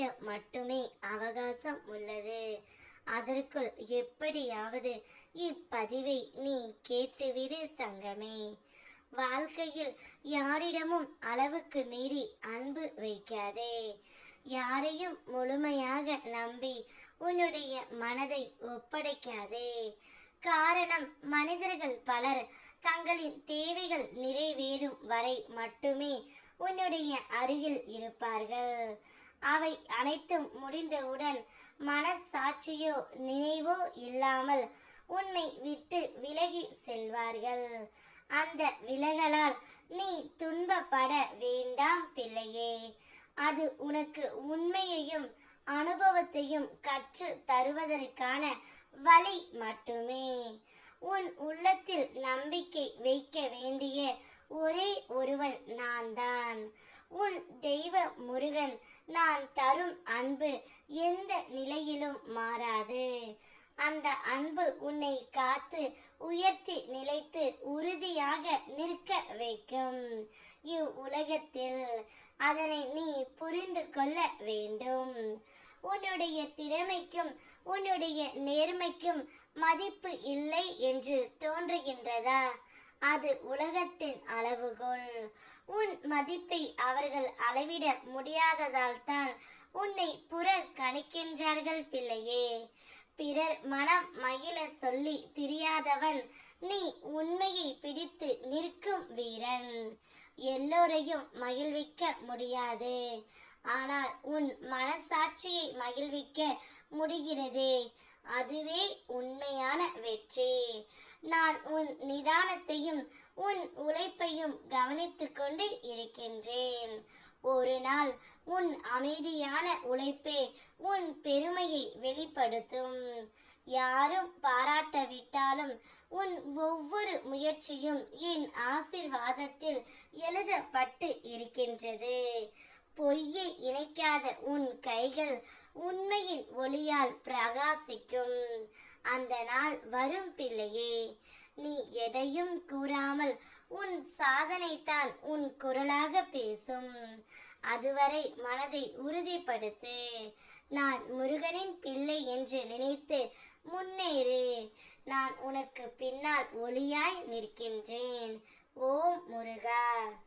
விட மட்டுமே அவகாசம் உள்ளது. அதற்குள் எப்படியாவது இப்பதிவை நீ கேட்டுவிடு தங்கமே. வாழ்க்கையில் யாரிடமும் அளவுக்கு மீறி அன்பு வைக்காதே. யாரையும் முழுமையாக நம்பி உன்னுடைய மனதை ஒப்படைக்காதே. காரணம் மனிதர்கள் பலர் தங்களின் தேவைகள் நிறைவேறும் வரை மட்டுமே உன்னுடைய அருகில் இருப்பார்கள். அவை அனைத்தும் முடிந்தவுடன் மனசாட்சியோ நினைவோ இல்லாமல் உன்னை விட்டு விலகி செல்வார்கள். அந்த விலகலால் நீ துன்பப்பட வேண்டாம் பிள்ளையே. அது உனக்கு உண்மையையும் அனுபவத்தையும் கற்று தருவதற்கான வழி மட்டுமே. உன் உள்ளத்தில் நம்பிக்கை வைக்க வேண்டிய ஒரே ஒருவன் நான் தான் உன் தெய்வ முருகன் நான் தரும் அன்பு எந்த நிலையிலும் மாறாது. அந்த அன்பு உன்னை காத்து உயர்த்தி நிலைத்து உறுதியாக நிற்க வைக்கும். இவ்வுலகத்தில் அதனை நீ புரிந்து கொள்ள வேண்டும். உன்னுடைய திறமைக்கும் உன்னுடைய நேர்மைக்கும் மதிப்பு இல்லை என்று தோன்றுகின்றதா? அது உலகத்தின் அளவுகோல். உன் மதிப்பை அவர்கள் அளவிட முடியாததால் தான் உன்னை புறக்கணிக்கின்றார்கள் பிள்ளையே. பிறர் மனம் மகிழ சொல்லி தெரியாதவன் நீ உண்மையை பிடித்து நிற்கும் வீரன். எல்லோரையும் மகிழ்விக்க முடியாது. ஆனால் உன் மனசாட்சியை மகிழ்விக்க முடிகிறதே. அதுவே உண்மையான வெற்றி. நான் உன் நிதானத்தையும் உன் உழைப்பையும் கவனித்துக் கொண்டு இருக்கின்றேன். ஒரு நாள் உன் அமைதியான உழைப்பே உன் பெருமையை வெளிப்படுத்தும். யாரும் பாராட்டவிட்டாலும் உன் ஒவ்வொரு முயற்சியும் என் ஆசிர்வாதத்தில் எழுதப்பட்டு இருக்கின்றது. பொய்யை இணைக்காத உன் கைகள் உண்மையின் ஒளியால் பிரகாசிக்கும். அந்த நாள் வரும் பிள்ளையே நீ எதையும் கூறாமல் உன் சாதனைத்தான் உன் குரலாக பேசும். அதுவரை மனதை உறுதிப்படுத்து. நான் முருகனின் பிள்ளை என்று நினைத்து முன்னேறு. நான் உனக்கு பின்னால் ஒளியாய் நிற்கின்றேன். ஓம் முருகா.